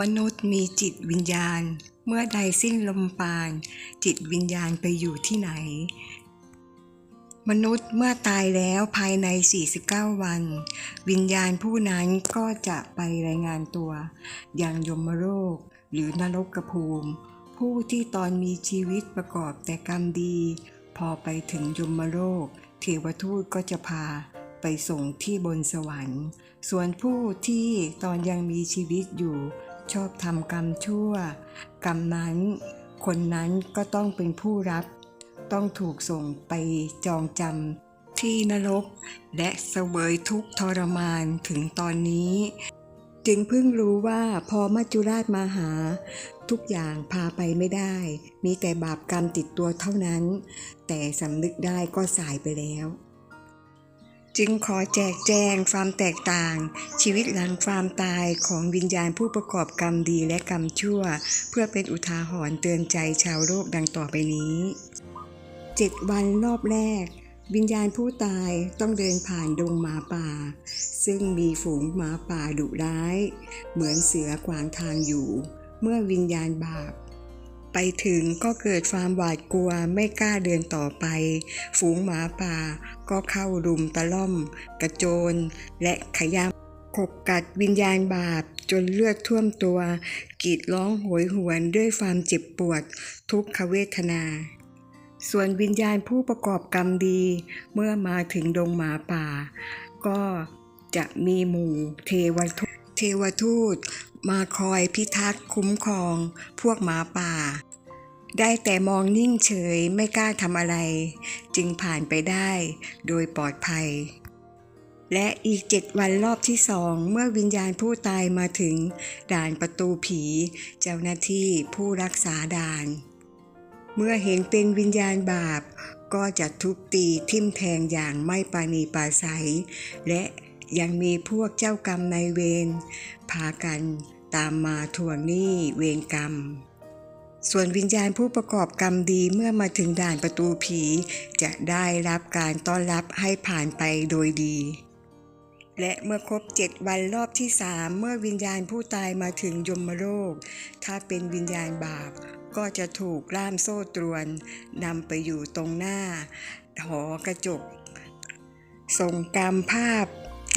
มนุษย์มีจิตวิญญาณ เมื่อใดสิ้นลมปราณจิตวิญญาณไปอยู่ที่ไหน มนุษย์เมื่อตายแล้วภายใน 49 วัน วิญญาณผู้นั้นก็จะไปรายงานตัว อยังยมโลกหรือนรกภูมิ ผู้ที่ตอนมีชีวิตประกอบแต่กรรมดี พอไปถึงยมโลก เทวทูตก็จะพาไปส่งที่บนสวรรค์ ส่วนผู้ที่ตอนยังมีชีวิตอยู่ ชอบทำกรรมชั่ว กรรมนั้น คนนั้นก็ต้องเป็นผู้รับ ต้องถูกส่งไปจองจำที่นรก และเสวยทุกทรมานถึงตอนนี้ จึงเพิ่งรู้ว่าพอมัจจุราชมาหา ทุกอย่างพาไปไม่ได้ มีแต่บาปกรรมติดตัวเท่านั้น แต่สำนึกได้ก็สายไปแล้ว จึงขอแจกแจงความแตกต่าง ชีวิตหลังความตายของวิญญาณผู้ประกอบกรรมดีและกรรมชั่ว เพื่อเป็นอุทาหรณ์เตือนใจชาวโลกดังต่อไปนี้เจ็ดวันรอบแรก วิญญาณผู้ตายต้องเดินผ่านดงหมาป่า ซึ่งมีฝูงหมาป่าดุร้าย เหมือนเสือขวางทางอยู่ เมื่อวิญญาณบาป ไปถึงก็เกิดความหวาดกลัวไม่กล้าเดินต่อไป ฝูงหมาป่าก็เข้ารุมตะล่อม กระโจน และขย้ำขบกัดวิญญาณบาปจนเลือดท่วมตัวกรีดร้องโหยหวนด้วยความเจ็บปวด ทุกขเวทนา ส่วนวิญญาณผู้ประกอบกรรมดี เมื่อมาถึงดงหมาป่า ก็จะมีหมู่เทวทูตเทวทูต มาคอยพิทักษ์คุ้มครองพวกหมาป่า ได้แต่มองนิ่งเฉยไม่กล้าทำอะไร จึงผ่านไปได้โดยปลอดภัย และอีกเจ็ดวันรอบที่สองเมื่อวิญญาณผู้ตายมาถึง ด่านประตูผี เจ้าหน้าที่ผู้รักษาด่าน เมื่อเห็นเป็นวิญญาณบาป ก็จะทุบตีทิ่มแทงอย่างไม่ปราณีปราศัยและ ยังมีพวกเจ้ากรรมนายเวรพากันตามมาทวงหนี้เวรกรรม ส่วนวิญญาณผู้ประกอบกรรมดีเมื่อมาถึงด่านประตูผี จะได้รับการต้อนรับให้ผ่านไปโดยดี และเมื่อครบเจ็ดวันรอบที่สามเมื่อวิญญาณผู้ตายมาถึงยมโลก ถ้าเป็นวิญญาณบาปก็จะถูกล่ามโซ่ตรวนนำไปอยู่ตรงหน้า หอกระจกส่งกรรมภาพ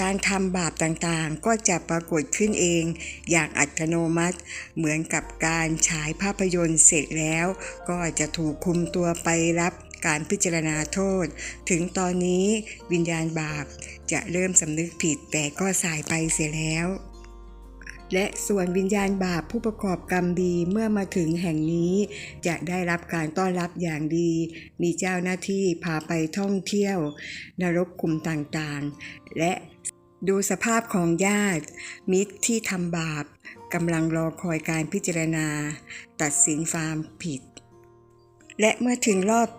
การทำบาปต่างๆ ก็จะปรากฏขึ้นเองอย่างอัตโนมัติ เหมือนกับการฉายภาพยนตร์เสร็จแล้ว ก็จะถูกคุมตัวไปรับการพิจารณาโทษ ถึงตอนนี้วิญญาณบาปจะเริ่มสำนึกผิดแต่ก็สายไปเสียแล้ว และส่วนวิญญาณบาปผู้ประกอบกรรมดีเมื่อมาถึงแห่งนี้ จะได้รับการต้อนรับอย่างดี มีเจ้าหน้าที่พาไปท่องเที่ยว นรกคุมต่างๆ และดูสภาพของญาติ มิตรที่ทำบาปกำลังรอคอยการพิจารณา ตัดสินความผิด และเมื่อถึงรอบ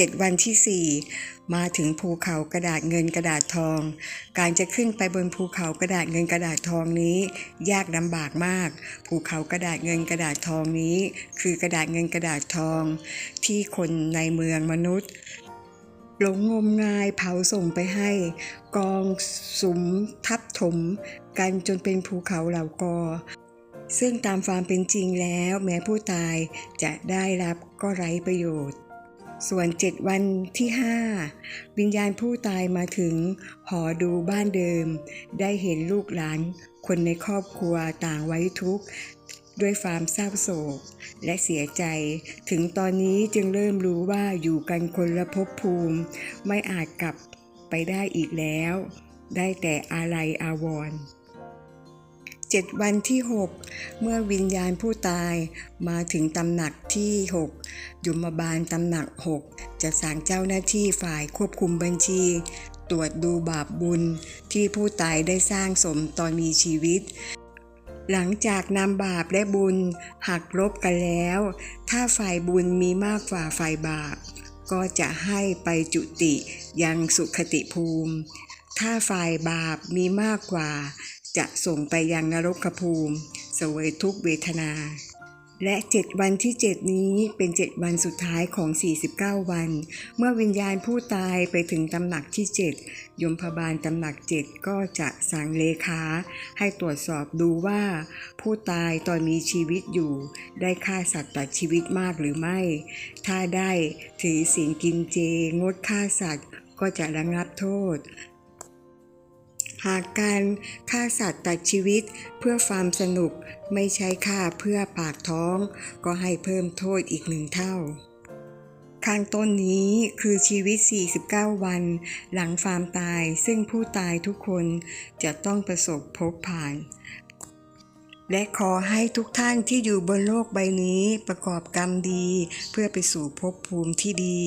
เจ็ดวันที่สี่มาถึงภูเขากระดาษเงินกระดาษทอง การจะขึ้นไปบนภูเขากระดาษเงินกระดาษทองนี้ ยากลำบากมาก ภูเขากระดาษเงินกระดาษทองนี้ คือกระดาษเงินกระดาษทอง ที่คนในเมืองมนุษย์หลงงมงายเผาส่งไปให้ กองสุมทับถม กันจนเป็นภูเขาเหล่ากอ ซึ่งตามความเป็นจริงแล้วแม้ผู้ตายจะได้รับก็ไร้ประโยชน์ ส่วนเจ็ดวันที่ห้าวิญญาณผู้ตายมาถึง หอดูบ้านเดิม ได้เห็นลูกหลาน คนในครอบครัวต่างไว้ทุกข์ด้วยความเศร้าโศก และเสียใจ ถึงตอนนี้จึงเริ่มรู้ว่าอยู่กันคนละภพภูมิ ไม่อาจกลับไปได้อีกแล้ว ได้แต่อาลัยอาวรณ์ เจ็ดวันที่หกเมื่อวิญญาณผู้ตายมาถึงตำหนักที่หกยมบาลตำหนักหกจะสั่งเจ้าหน้าที่ฝ่ายควบคุมบัญชี ตรวจดูบาปบุญที่ผู้ตายได้สร้างสมตอนมีชีวิต หลังจากนำบาปและบุญหักลบกันแล้ว ถ้าฝ่ายบุญมีมากกว่าฝ่ายบาป ก็จะให้ไปจุติยังสุขติภูมิ ถ้าฝ่ายบาปมีมากกว่า จะส่งไปยังนรกภูมิเสวยทุกเวทนา และ 7 วันที่ 7 นี้เป็น 7 วันสุดท้ายของ 49 วัน เมื่อวิญญาณผู้ตายไปถึงตำหนักที่ 7 ยมพบาลตำหนัก 7 ก็จะสั่งเลขาให้ตรวจสอบดูว่า ผู้ตายตอนมีชีวิตอยู่ ได้ฆ่าสัตว์ตัดชีวิตมากหรือไม่ ถ้าได้ถือศีลกินเจงดฆ่าสัตว์ก็จะระงับโทษ หากการฆ่าสัตว์ตัดชีวิตเพื่อความสนุกไม่ใช่ฆ่าเพื่อปากท้อง ก็ให้เพิ่มโทษอีกหนึ่งเท่าข้างต้นนี้คือชีวิต 49 วัน หลังความตายซึ่งผู้ตายทุกคนจะต้องประสบพบผ่าน และขอให้ทุกท่านที่อยู่บนโลกใบนี้ประกอบกรรมดี เพื่อไปสู่ภพภูมิที่ดี